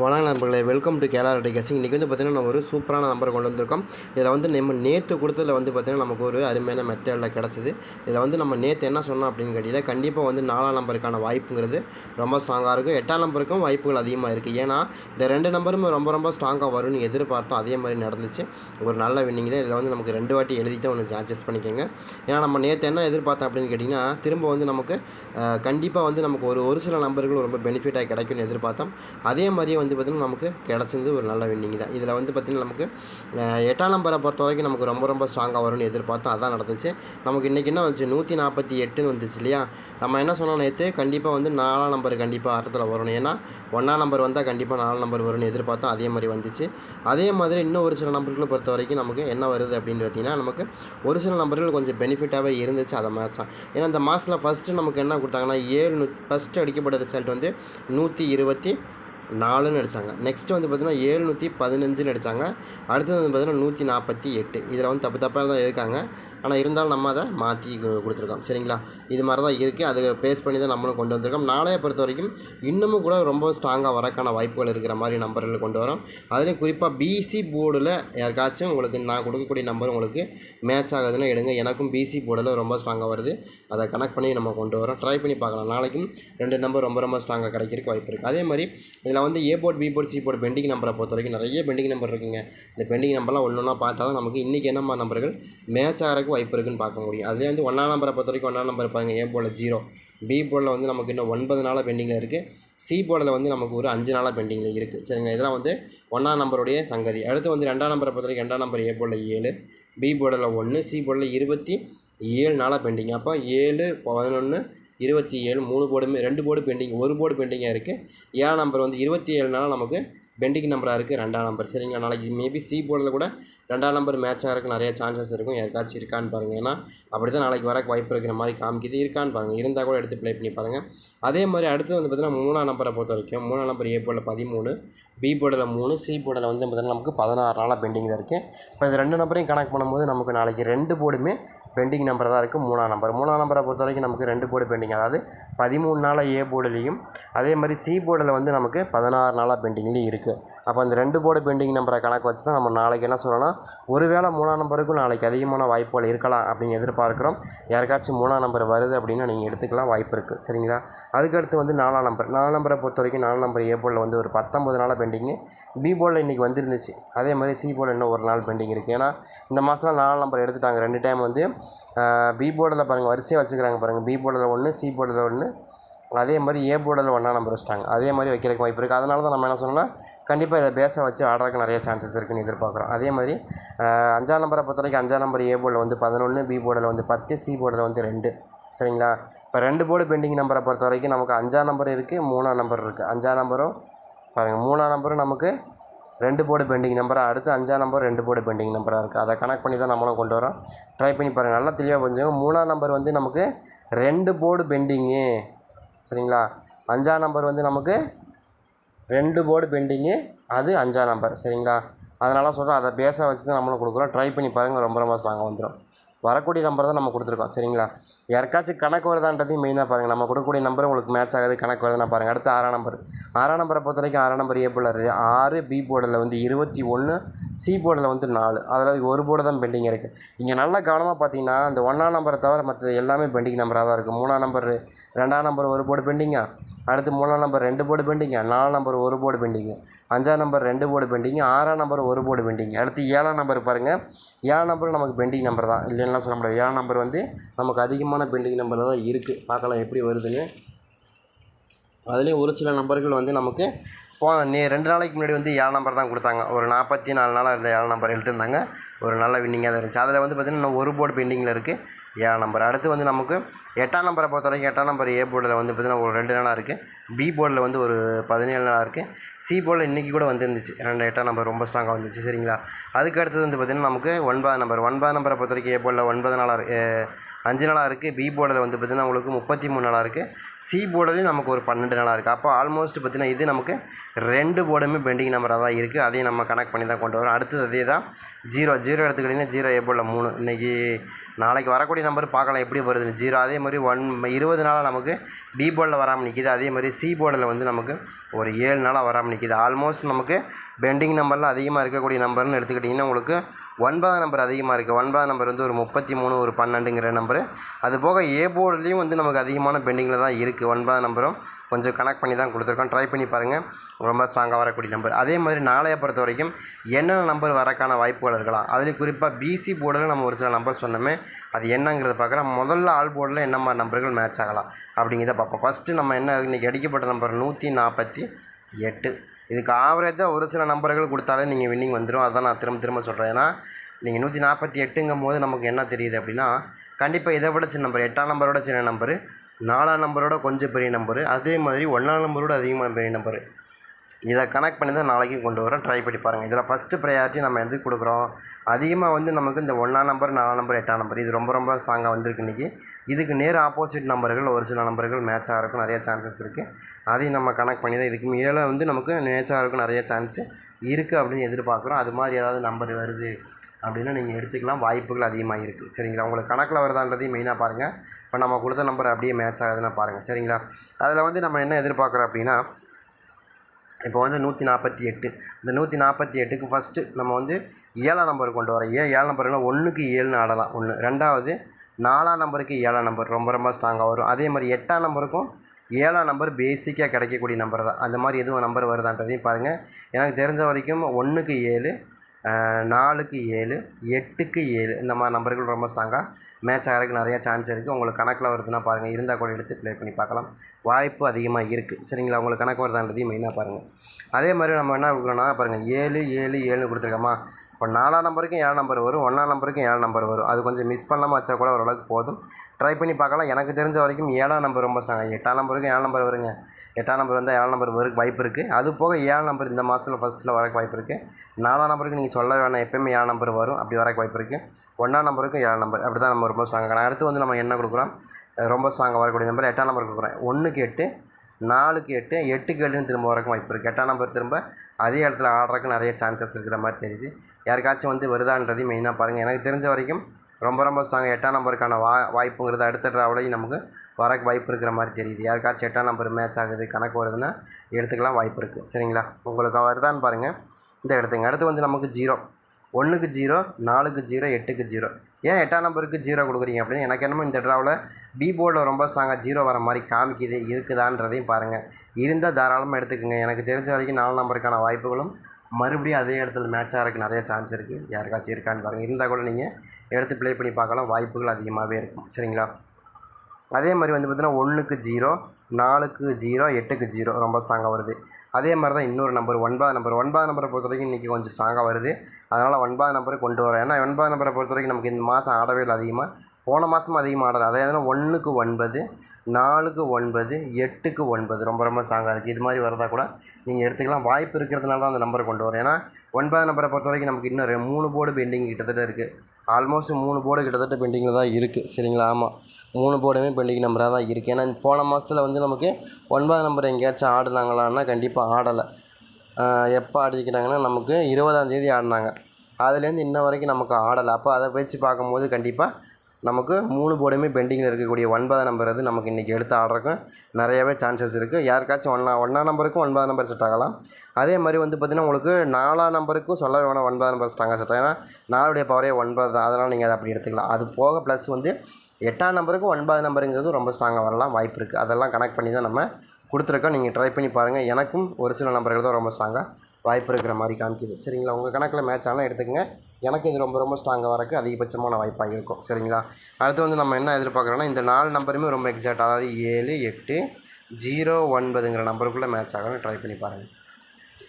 வணக்கம் நண்பர்களே. Welcome to Kerala ரெட்டி கேசிங் இன்றைக்கி வந்து பார்த்திங்கன்னா நம்ம ஒரு சூப்பரான நம்பர் கொண்டு வந்திருக்கோம். இதில் வந்து நம்ம நேற்று கொடுத்ததில் வந்து பார்த்திங்கன்னா நமக்கு ஒரு அருமையான மெத்தடில் கிடச்சிது. இதில் வந்து நம்ம நேற்று என்ன சொன்னோம் அப்படின்னு கேட்டிங்கன்னா கண்டிப்பாக வந்து நாலாம் நம்பருக்கான வாய்ப்புங்கிறது ரொம்ப ஸ்ட்ராங்காக இருக்கும். எட்டாம் நம்பருக்கும் வாய்ப்புகள் அதிகமாக இருக்குது ஏன்னா இந்த ரெண்டு நம்பரும் ரொம்ப ரொம்ப ஸ்ட்ராங்காக வரும்னு எதிர்பார்த்தோம். அதே மாதிரி நடந்துச்சு. ஒரு நல்ல வின்னிங் தான். இதில் வந்து நமக்கு ரெண்டு வாட்டி எழுதி தான் ஒன்று அட்ஜஸ்ட் பண்ணிக்கோங்க. ஏன்னா நம்ம நேற்று என்ன எதிர்பார்த்தோம் அப்படின்னு கேட்டிங்கன்னா திரும்ப வந்து நமக்கு கண்டிப்பாக வந்து நமக்கு ஒரு ஒரு சில நம்பர்கள் ரொம்ப பெனிஃபிட்டாக கிடைக்கும்னு எதிர்பார்த்தோம். அதே மாதிரியே வந்து பார்த்திங்கன்னா நமக்கு கிடச்சிருந்து ஒரு நல்ல வின்னிங் தான். இதில் வந்து பார்த்திங்கன்னா நமக்கு எட்டாம் நம்பரை பொறுத்த வரைக்கும் நமக்கு ரொம்ப ரொம்ப ஸ்ட்ராங்காக வரும்னு எதிர்பார்த்தோம். அதான் நடந்துச்சு. நமக்கு இன்றைக்கி என்ன வந்துச்சு? நூற்றி நாற்பத்தி எட்டுன்னு வந்துச்சு இல்லையா? நம்ம என்ன சொன்னோம் நேற்று கண்டிப்பாக வந்து நாலாம் நம்பர் கண்டிப்பாக அர்த்தத்தில் வரணும். ஏன்னா ஒன்றாம் நம்பர் வந்தால் கண்டிப்பாக நாலாம் நம்பர் வரும்னு எதிர்பார்த்தோம். அதே மாதிரி வந்துச்சு. அதே மாதிரி இன்னும் ஒரு சில நம்பர்களை பொறுத்த வரைக்கும் நமக்கு என்ன வருது அப்படின்னு பார்த்தீங்கன்னா நமக்கு ஒரு சில நம்பர்கள் கொஞ்சம் பெனிஃபிட்டாகவே இருந்துச்சு. அதை மேட்ச் தான் ஏன்னா இந்த மாதத்தில் ஃபஸ்ட்டு நமக்கு என்ன கொடுத்தாங்கன்னா ஏழு ஃபஸ்ட்டு அடிக்கப்பட்ட ரிசல்ட் வந்து நூற்றி இருபத்தி நாலுன்னு அடித்தாங்க நெக்ஸ்ட்டு வந்து பார்த்திங்கன்னா ஏழ்நூற்றி பதினஞ்சுன்னு அடித்தாங்க அடுத்தது வந்து பார்த்திங்கன்னா நூற்றி நாற்பத்தி எட்டு. இதில் வந்து தப்பு தப்பாக தான் இருக்காங்க ஆனால் இருந்தாலும் நம்ம அதை மாற்றி கொடுத்துருக்கோம். சரிங்களா? இது மாதிரி தான் இருக்குது அதை பேஸ் பண்ணி தான் நம்மளும் கொண்டு வந்திருக்கோம். நாளைய பொறுத்த வரைக்கும் இன்னமும் கூட ரொம்ப ஸ்ட்ராங்காக வரக்கான வாய்ப்புகள் இருக்கிற மாதிரி நம்பர்கள் கொண்டு வரோம். அதுலேயும் குறிப்பாக பிசி போர்டில் யாருக்காச்சும் உங்களுக்கு நான் கொடுக்கக்கூடிய நம்பர் உங்களுக்கு மேட்ச் ஆகுதுன்னா எடுங்க. எனக்கும் பிசி போர்டில் ரொம்ப ஸ்ட்ராங்காக வருது. அதை கனெக்ட் பண்ணி நம்ம கொண்டு வரோம். ட்ரை பண்ணி பார்க்கலாம். நாளைக்கும் ரெண்டு நம்பர் ரொம்ப ரொம்ப ஸ்ட்ராங்காக கிடைக்கிறதுக்கு வாய்ப்பு இருக்குது அதே மாதிரி இதில் வந்து A board B board C board pending நம்பரை பொறுத்த வரைக்கும் நிறைய பெண்டிங் நம்பர் இருக்குங்க. இந்த பெண்டிங் நம்பர்லாம் ஒன்று ஒன்றா பார்த்தா தான் நமக்கு இன்றைக்கி என்னம்மா நம்பர்கள் மேட்ச் ஆகிறக்கு ஆகிறதுக்கு வாய்ப்பு இருக்குன்னு பார்க்க முடியும். அதே வந்து ஒன்றாம் நம்பரை பொறுத்த வரைக்கும் ஒன்றாம் நம்பர் பாருங்கள் ஏ போல் ஜீரோ பி போர்டில் வந்து நமக்கு இன்னும் ஒன்பது நாளாக பெண்டிங்கில் இருக்குது சி போர்டில் வந்து நமக்கு ஒரு அஞ்சு நாளாக பெண்டிங்கில் இருக்குது சரிங்களா? இதெல்லாம் வந்து ஒன்றாம் நம்பருடைய சங்கதி. அடுத்து வந்து ரெண்டாம் நம்பரை பொறுத்த வரைக்கும் ரெண்டாம் நம்பர் ஏ போர்டில் ஏழு பி போர்டில் ஒன்று சி போர்டில் இருபத்தி ஏழு நாளாக பெண்டிங் அப்போ ஏழு பதினொன்று இருபத்தி ஏழு மூணு போர்டுமே ரெண்டு போர்டு பெண்டிங் ஒரு போர்டு பெண்டிங்காக இருக்குது ஏழாம் நம்பர் வந்து இருபத்தி ஏழு நாளாக நமக்கு பெண்டிங் நம்பராக இருக்குது ரெண்டாம் நம்பர். சரிங்களா? நாளைக்கு மேபி சி போர்டில் கூட ரெண்டாம் நம்பர் மேட்ச் இருக்கும் நிறைய சான்சஸ் இருக்கும். யாருக்காச்சும் இருக்கான்னு பாருங்கள் ஏன்னா அப்படி தான் நாளைக்கு வரக்கு வாய்ப்பு இருக்கிற மாதிரி காமிக்குது. இருக்கான்னு பாருங்கள் இருந்தால் கூட எடுத்து ப்ளே பண்ணி பாருங்கள் அதே மாதிரி அடுத்து வந்து பார்த்திங்கன்னா மூணாம் நம்பரை பொறுத்த வரைக்கும் மூணாம் நம்பர் ஏ போர்டில் பதிமூணு பி போர்டில் மூணு சி போர்டில் வந்து பார்த்திங்கன்னா நமக்கு பதினாறு நாளாக பெண்டிங்கில் இருக்குது இப்போ இந்த ரெண்டு நம்பரையும் கனெக்ட் பண்ணும்போது நமக்கு நாளைக்கு ரெண்டு போர்டுமே பெண்டிங் நம்பர் தான் இருக்குது மூணாம் நம்பர். மூணாம் நம்பரை பொறுத்த வரைக்கும் நமக்கு ரெண்டு போர்டு பெண்டிங். அதாவது பதிமூணு நாளாக ஏ போர்டுலேயும் அதே மாதிரி சி போர்டில் வந்து நமக்கு பதினாறு நாளாக பெண்டிங்லேயும் இருக்குது. அப்போ அந்த ரெண்டு போர்டு பெண்டிங் நம்பரை கணக்கு வச்சு தான் நம்ம நாளைக்கு என்ன சொல்லலாம் ஒருவேளை மூணாம் நம்பருக்கும் நாளைக்கு அதிகமான வாய்ப்புகள் இருக்கலாம் அப்படின்னு எதிர்பார்க்குறோம். யாருக்காச்சும் மூணாம் நம்பர் வருது அப்படின்னா நீங்கள் எடுத்துக்கலாம் வாய்ப்பு இருக்குது. சரிங்களா? அதுக்கடுத்து வந்து நாலாம் நம்பர். நாலாம் நம்பரை பொறுத்த வரைக்கும் நாலாம் நம்பர் ஏ போர்டில் வந்து ஒரு பத்தொம்பது நாளாக பெண்டிங்கு. பி போர்டில் இன்றைக்கி வந்துருந்துச்சு. அதே மாதிரி சி போர்டில் இன்னும் ஒரு நாள் பெண்டிங் இருக்குது ஏன்னா இந்த மாதத்தில் நாலு நம்பர் எடுத்துட்டாங்க. ரெண்டு டைம் வந்து பி போர்டில் பாருங்கள் வரிசையாக வச்சுக்கிறாங்க பாருங்கள் பி போர்டில் ஒன்று சி போர்டில் ஒன்று அதே மாதிரி ஏ போர்டில் ஒன்றா நம்பர் வச்சுட்டாங்க. அதே மாதிரி வைக்கிறதுக்கு வாய்ப்பு இருக்குது அதனால தான் நம்ம என்ன சொன்னோம்னா கண்டிப்பாக இதை பேச வச்சு ஆடுறதுக்கு நிறைய சான்சஸ் இருக்குன்னு எதிர்பார்க்குறோம். அதே மாதிரி அஞ்சாம் நம்பரை பொறுத்த வரைக்கும் அஞ்சாம் நம்பர் ஏ போர்டில் வந்து பதினொன்று பி போர்டில் வந்து பத்து சி போர்டில் வந்து ரெண்டு. சரிங்களா? இப்போ ரெண்டு போர்டு பெண்டிங் நம்பரை பொறுத்த வரைக்கும் நமக்கு அஞ்சாம் நம்பர் இருக்குது மூணாம் நம்பர் இருக்குது அஞ்சாம் நம்பரும் பாருங்கள் மூணாம் நம்பரும் நமக்கு ரெண்டு போர்டு பெண்டிங் நம்பராக அடுத்து அஞ்சாம் நம்பர் ரெண்டு போர்டு பெண்டிங் நம்பராக இருக்குது அதை கனெக்ட் பண்ணி தான் நம்மளும் கொண்டு வரோம். ட்ரை பண்ணி பாருங்கள் நல்லா தெளிவாக புரிஞ்சுங்க மூணாம் நம்பர் வந்து நமக்கு ரெண்டு போர்டு பெண்டிங்கு சரிங்களா? அஞ்சாம் நம்பர் வந்து நமக்கு ரெண்டு போர்டு பெண்டிங்கு அது அஞ்சாம் நம்பர் சரிங்களா? அதனால் சொல்கிறோம் அதை பேச வச்சு தான் நம்மளும் கொடுக்குறோம். ட்ரை பண்ணி பாருங்கள் ரொம்ப ரொம்ப ஸ்ட்ராங்காக வந்துடும் வரக்கூடிய நம்பர் தான் நம்ம கொடுத்துருக்கோம். சரிங்களா? யாருக்காச்சும் கணக்கு வருதான்றதையும் மெயினாக பாருங்கள் நம்ம கொடுக்கக்கூடிய நம்பர் உங்களுக்கு மேட்ச் ஆகுது கணக்கு வருதுன்னா பாருங்கள் அடுத்து ஆறாம் நம்பர் ஆறாம் நம்பரை பொறுத்த வரைக்கும் ஆறாம் நம்பர் ஏ போர்டில் ஆறு பி போர்டில் வந்து இருபத்தி ஒன்று சி போர்டில் வந்து நாலு. அதில் ஒரு போர்டு தான் பெண்டிங் இருக்குது இங்கே நல்லா கவனமாக பார்த்தீங்கன்னா அந்த ஒன்றாம் நம்பரை தவிர மற்ற எல்லாமே பெண்டிங் நம்பராக தான் இருக்குது மூணாம் நம்பர் ரெண்டாம் நம்பர் ஒரு போர்டு பெண்டிங்கா அடுத்து மூணாம் நம்பர் ரெண்டு போர்டு பெண்டிங்க நாலாம் நம்பர் ஒரு போர்டு பெண்டிங்கு அஞ்சாம் நம்பர் ரெண்டு போர்டு பெண்டிங்கு ஆறாம் நம்பர் ஒரு போர்டு பெண்டிங் அடுத்து ஏழாம் நம்பர் பாருங்கள் ஏழாம் நம்பர் நமக்கு பெண்டிங் நம்பர் தான். இல்லைன்னா சொல்ல முடியாது. ஏழாம் நம்பர் வந்து நமக்கு அதிகமான பெண்டிங் நம்பர் தான் இருக்குது பார்க்கலாம் எப்படி வருதுன்னு. அதுலேயும் ஒரு சில நம்பர்கள் வந்து நமக்கு போ நீ ரெண்டு நாளைக்கு முன்னாடி வந்து ஏழு நம்பர் தான் கொடுத்தாங்க. ஒரு நாற்பத்தி நாலு நாளாக இருந்த ஏழு நம்பர் எடுத்திருந்தாங்க ஒரு நல்ல வின்னிங்காக தான் இருந்துச்சு. அதில் வந்து பார்த்திங்கன்னா இன்னும் ஒரு போர்டு பெண்டிங்கில் இருக்குது ஏழாம் நம்பர் அடுத்து வந்து நமக்கு எட்டாம் நம்பரை பொறுத்த வரைக்கும் எட்டாம் நம்பர் ஏ போர்டில் வந்து பார்த்திங்கன்னா ஒரு ரெண்டு நாளாக இருக்குது பி போர்டில் வந்து ஒரு பதினேழு நாளாக இருக்குது சி போர்டில் இன்றைக்கி கூட வந்துருந்துச்சு. ரெண்டு எட்டாம் நம்பர் ரொம்ப ஸ்ட்ராங்காக வந்துச்சு. சரிங்களா? அதுக்கு அடுத்தது வந்து பார்த்திங்கன்னா நமக்கு ஒன்பதாம் நம்பர் ஒன்பதாம் நம்பரை பொறுத்த வரைக்கும் ஏ போர்டில் ஒன்பது நாளாக அஞ்சு நாளாக இருக்குது பி போர்டில் வந்து பார்த்திங்கன்னா உங்களுக்கு முப்பத்தி மூணு நாளாக இருக்குது சி போர்டிலையும் நமக்கு ஒரு பன்னெண்டு நாளாக இருக்குது அப்போ ஆல்மோஸ்ட் பார்த்திங்கன்னா இது நமக்கு ரெண்டு போர்டுமே பெண்டிங் நம்பராக தான் இருக்குது அதையும் நம்ம கனெக்ட் பண்ணி தான் கொண்டு வரோம். அடுத்தது அதே தான் ஜீரோ ஜீரோ எடுத்துக்கிட்டிங்கன்னா ஜீரோ ஏ போர்டில் மூணு. இன்றைக்கி நாளைக்கு வரக்கூடிய நம்பர் பார்க்கலாம் எப்படி வருது. ஜீரோ அதே மாதிரி ஒன் இருபது நாளாக நமக்கு பி போர்டில் வராமல் நிற்கிது அதே மாதிரி சி போர்டில் வந்து நமக்கு ஒரு ஏழு நாளாக வராமல் நிற்கிது ஆல்மோஸ்ட் நமக்கு பெண்டிங் நம்பரில் அதிகமாக இருக்கக்கூடிய நம்பர்னு எடுத்துக்கிட்டிங்கன்னா உங்களுக்கு ஒன்பதாம் நம்பர் அதிகமாக இருக்குது ஒன்பதாம் நம்பர் வந்து ஒரு முப்பத்தி மூணு ஒரு பன்னெண்டுங்கிற நம்பரு. அது போக ஏ போர்டுலேயும் வந்து நமக்கு அதிகமான பெண்டிங்கில் தான் இருக்குது ஒன்பதாம் நம்பரும் கொஞ்சம் கனெக்ட் பண்ணி தான் கொடுத்துருக்கோம். ட்ரை பண்ணி பாருங்கள் ரொம்ப ஸ்ட்ராங்காக வரக்கூடிய நம்பர். அதே மாதிரி நாளைய பொறுத்த வரைக்கும் என்னென்ன நம்பர் வரக்கான வாய்ப்புகள் இருக்கலாம். அதுலேயும் குறிப்பாக பிசி போர்டில் நம்ம ஒரு சில நம்பர் சொன்னோமே அது என்னங்கிறத பார்க்குறோம் முதல்ல ஆல் போர்டில் என்ன மாதிரி நம்பர்கள் மேட்ச் ஆகலாம் அப்படிங்கிறத பார்ப்போம். ஃபஸ்ட்டு நம்ம என்ன இன்றைக்கி அடிக்கப்பட்ட நம்பர் நூற்றி நாற்பத்தி எட்டு. இதுக்கு ஆவரேஜாக ஒரு சில நம்பர்கள் கொடுத்தாலே நீங்கள் வின்னிங் வந்துடும் அதான் நான் திரும்ப திரும்ப சொல்கிறேன் ஏன்னா நீங்கள் நூற்றி நாற்பத்தி எட்டுங்கும் போது நமக்கு என்ன தெரியுது அப்படின்னா கண்டிப்பாக இதை விட சின்ன நம்பர் எட்டாம் நம்பரோட சின்ன நம்பரு நாலாம் நம்பரோட கொஞ்சம் பெரிய நம்பரு அதே மாதிரி ஒன்றாம் நம்பரோட அதிகமான பெரிய நம்பரு. இதை கனெக்ட் பண்ணி தான் நாளைக்கு கொண்டு வரோம் ட்ரை பண்ணி பாருங்கள் இதில் ஃபஸ்ட்டு ப்ரையாரிட்டி நம்ம எதுக்கு கொடுக்குறோம்? அதிகமாக வந்து நமக்கு இந்த ஒன்றாம் நம்பர் நாலாம் நம்பர் எட்டாம் நம்பர் இது ரொம்ப ரொம்ப ஸ்ட்ராங்காக வந்திருக்கு இன்றைக்கி இதுக்கு நேர் ஆப்போசிட் நம்பர்கள் ஒரு சில நம்பர்கள் மேட்ச் ஆகிறதுக்கும் நிறைய சான்சஸ் இருக்குது அதையும் நம்ம கனெக்ட் பண்ணி தான் இதுக்கு மேலே வந்து நமக்கு நேச்சராக நிறைய சான்ஸ் இருக்குது அப்படின்னு எதிர்பார்க்குறோம். அது மாதிரி ஏதாவது நம்பர் வருது அப்படின்னா நீங்கள் எடுத்துக்கலாம். வாய்ப்புகள் அதிகமாக இருக்குது சரிங்களா? உங்களுக்கு கணக்கில் வருதான்றதையும் மெயினாக பாருங்கள் இப்போ நம்ம கொடுத்த நம்பர் அப்படியே மேட்ச் ஆகுதுன்னு பாருங்கள் சரிங்களா? அதில் வந்து நம்ம என்ன எதிர்பார்க்குறோம் அப்படின்னா இப்போ வந்து நூற்றி நாற்பத்தி எட்டு. இந்த நூற்றி நாற்பத்தி எட்டுக்கு ஃபஸ்ட்டு நம்ம வந்து ஏழாம் நம்பர் கொண்டு வரோம். ஏன் ஏழு நம்பர்னால் ஒன்றுக்கு ஏழுன்னு ஆடலாம். ஒன்று ரெண்டாவது நாலாம் நம்பருக்கு ஏழாம் நம்பர் ரொம்ப ரொம்ப ஸ்ட்ராங்காக வரும். அதே மாதிரி எட்டாம் நம்பருக்கும் ஏழாம் நம்பர் பேசிக்காக கிடைக்கக்கூடிய நம்பர் தான். அந்த மாதிரி எதுவும் நம்பர் வருதான்றதையும் பாருங்கள் எனக்கு தெரிஞ்ச வரைக்கும் ஒன்றுக்கு ஏழு நாலுக்கு ஏழு எட்டுக்கு ஏழு இந்த மாதிரி நம்பர்கள் ரொம்ப ஸ்ட்ராங்காக மேட்ச் ஆகிறதுக்கு நிறையா சான்ஸ் இருக்குது உங்களுக்கு கணக்கில் வருதுன்னா பாருங்கள் இருந்தால் கூட எடுத்து ப்ளே பண்ணி பார்க்கலாம். வாய்ப்பு அதிகமாக இருக்குது சரிங்களா? உங்களுக்கு கணக்கு வருதான்றதையும் மெயினாக பாருங்கள் அதே மாதிரி நம்ம என்ன கொடுக்குறோன்னா பாருங்கள் ஏழு ஏழு ஏழுன்னு கொடுத்துருக்கோமா? இப்போ நாலாம் நம்பருக்கும் ஏழு நம்பர் வரும் ஒன்றாம் நம்பருக்கும் ஏழு நம்பர் வரும். அது கொஞ்சம் மிஸ் பண்ணாமல் வச்சா கூட ஓரளவுக்கு போதும். ட்ரை பண்ணி பார்க்கலாம். எனக்கு தெரிஞ்ச வரைக்கும் ஏழாம் நம்பர் ரொம்ப ஸ்ட்ராங் எட்டாம் நம்பருக்கும் ஏழு நம்பர் வருங்க. எட்டாம் நம்பர் வந்தால் ஏழு நம்பர் வரும் வாய்ப்பு இருக்குது அது போக ஏழு நம்பர் இந்த மாதத்தில் ஃபஸ்ட்டில் வரக்கு வாய்ப்பு இருக்குது நாலாம் நம்பருக்கு நீங்கள் சொல்ல வேணாம். எப்போயுமே ஏழு நம்பர் வரும். அப்படி வரக்கு வாய்ப்பு இருக்குது ஒன்றாம் நம்பருக்கும் ஏழு நம்பர். அப்படி தான் நம்ம ரொம்ப ஸ்ட்ராங்காக அடுத்து வந்து நம்ம என்ன கொடுக்குறோம்? ரொம்ப ஸ்ட்ராங்காக வரக்கூடிய நம்பர் எட்டாம் நம்பர் கொடுக்குறேன். ஒன்றுக்கு எட்டு நாலுக்கு எட்டு எட்டுக்கு எட்டுன்னு திரும்ப வரக்கும் வாய்ப்பு இருக்குது எட்டாம் நம்பர் திரும்ப அதே இடத்துல ஆடுறதுக்கு நிறைய சான்சஸ் இருக்கிற மாதிரி தெரியுது. யாருக்காச்சும் வந்து வருதான்றதையும் மெயினாக பாருங்கள் எனக்கு தெரிஞ்ச வரைக்கும் ரொம்ப ரொம்ப ஸ்ட்ராங் எட்டாம் நம்பருக்கான வா வாய்ப்புங்கிறது அடுத்த ட்ராவலையும் நமக்கு வரக்கு வாய்ப்பு இருக்கிற மாதிரி தெரியுது. யாருக்காச்சும் எட்டாம் நம்பர் மேட்ச் ஆகுது கணக்கு வருதுன்னா எடுத்துக்கலாம் வாய்ப்பு இருக்குது சரிங்களா? உங்களுக்கு வருதான்னு பாருங்கள் இந்த எடுத்துங்க. அடுத்து வந்து நமக்கு ஜீரோ ஒன்றுக்கு ஜீரோ நாலுக்கு ஜீரோ எட்டுக்கு ஜீரோ ஏன் எட்டாம் நம்பருக்கு ஜீரோ கொடுக்குறீங்க அப்படின்னு? எனக்கு என்னமோ இந்த ட்ராவில் பி போர்டில் ரொம்ப ஸ்ட்ராங்காக ஜீரோ வர மாதிரி காமிக்குது இருக்குதான்றதையும் பாருங்கள் இருந்தால் தாராளமாக எடுத்துக்கோங்க. எனக்கு தெரிஞ்ச வரைக்கும் நாலு நம்பருக்கான வாய்ப்புகளும் மறுபடியும் அதே இடத்துல மேட்ச் ஆகிறதுக்கு நிறைய சான்ஸ் இருக்குது யாருக்காச்சும் இருக்கான்னு பாருங்கள் இருந்தால் கூட நீங்கள் எடுத்து ப்ளே பண்ணி பார்க்கலாம். வாய்ப்புகள் அதிகமாகவே இருக்கும். சரிங்களா? அதே மாதிரி வந்து பார்த்திங்கன்னா ஒன்றுக்கு ஜீரோ நாலுக்கு ஜீரோ எட்டுக்கு ஜீரோ ரொம்ப ஸ்ட்ராங்காக வருது. அதே மாதிரி தான் இன்னொரு நம்பர் ஒன்பது நம்பர் ஒன்பது நம்பரை பொறுத்த வரைக்கும் இன்றைக்கி கொஞ்சம் ஸ்ட்ராங்காக வருது. அதனால் ஒன்பது நம்பரை கொண்டு வரேன். ஏன்னா ஒன்பது நம்பரை பொறுத்த வரைக்கும் நமக்கு இந்த மாதம் ஆடவே இல்லை அதிகமாக போன மாதமும் அதிகமாக ஆடலை. அதாவது ஒன்றுக்கு ஒன்பது நாலுக்கு ஒன்பது எட்டுக்கு ஒன்பது. ரொம்ப ரொம்ப ஸ்ட்ராங்காக இருக்குது இது மாதிரி வரதா கூட நீங்கள் எடுத்துக்கலாம். வாய்ப்பு இருக்கிறதுனால தான் அந்த நம்பரை கொண்டு வரும் ஏன்னா ஒன்பது நம்பரை பொறுத்த வரைக்கும் நமக்கு இன்னும் மூணு போர்டு பெண்டிங் கிட்டத்தட்ட இருக்குது ஆல்மோஸ்ட் மூணு போர்டு கிட்டத்தட்ட பெண்டிங்கில் தான் இருக்குது சரிங்களா? ஆமாம் மூணு போர்டுமே பெண்டிங் நம்பராக தான் இருக்குது ஏன்னா போன மாதத்தில் வந்து நமக்கு ஒன்பது நம்பர் எங்கேயாச்சும் ஆடுனாங்களான்னா கண்டிப்பாக ஆடலை. எப்போ ஆடிக்கிறாங்கன்னா நமக்கு இருபதாம் தேதி ஆடினாங்க. அதுலேருந்து இன்ன வரைக்கும் நமக்கு ஆடலை. அப்போ அதை வச்சு பார்க்கும்போது கண்டிப்பாக நமக்கு மூணு போர்டுமே பெண்டிங்கில் இருக்கக்கூடிய ஒன்பதாம் நம்பர் அது நமக்கு இன்றைக்கி எடுத்து ஆடுறதுக்கும் நிறையவே சான்சஸ் இருக்குது யாருக்காச்சும் ஒன்றா ஒன்றாம் நம்பருக்கும் ஒன்பதாம் நம்பர் செட் ஆகலாம். அதே மாதிரி வந்து பார்த்திங்கன்னா உங்களுக்கு நாலாம் நம்பருக்கும் சொல்ல வேணாம் ஒன்பதாம் நம்பர் ஸ்ட்ராங்காக செட் ஆகும் ஏன்னா நாலுடைய பவரே ஒன்பது தான். அதனால் நீங்கள் அதை அப்படி எடுத்துக்கலாம். அது போக ப்ளஸ் வந்து எட்டாம் நம்பருக்கும் ஒன்பது நம்பருங்கிறது ரொம்ப ஸ்ட்ராங்காக வரலாம். வாய்ப்பு இருக்குது அதெல்லாம் கனெக்ட் பண்ணி தான் நம்ம கொடுத்துருக்கோம். நீங்கள் ட்ரை பண்ணி பாருங்கள் எனக்கும் ஒரு சில நம்பர்கள் தான் ரொம்ப ஸ்ட்ராங்காக வாய்ப்பு இருக்கிற மாதிரி காமிக்குது. சரிங்களா? உங்கள் கணக்கில் மேட்ச் ஆனால் எடுத்துக்கங்க. எனக்கு இது ரொம்ப ரொம்ப ஸ்ட்ராங்காக வரக்கு அதிகபட்சமான வாய்ப்பாக இருக்கும். சரிங்களா? அடுத்து வந்து நம்ம என்ன எதிர்பார்க்குறோன்னா இந்த நாலு நம்பருமே ரொம்ப எக்ஸாக்ட் அதாவது ஏழு எட்டு ஜீரோ ஒன்பதுங்கிற நம்பருக்குள்ளே மேட்ச் ஆகணும் ட்ரை பண்ணி பாருங்கள்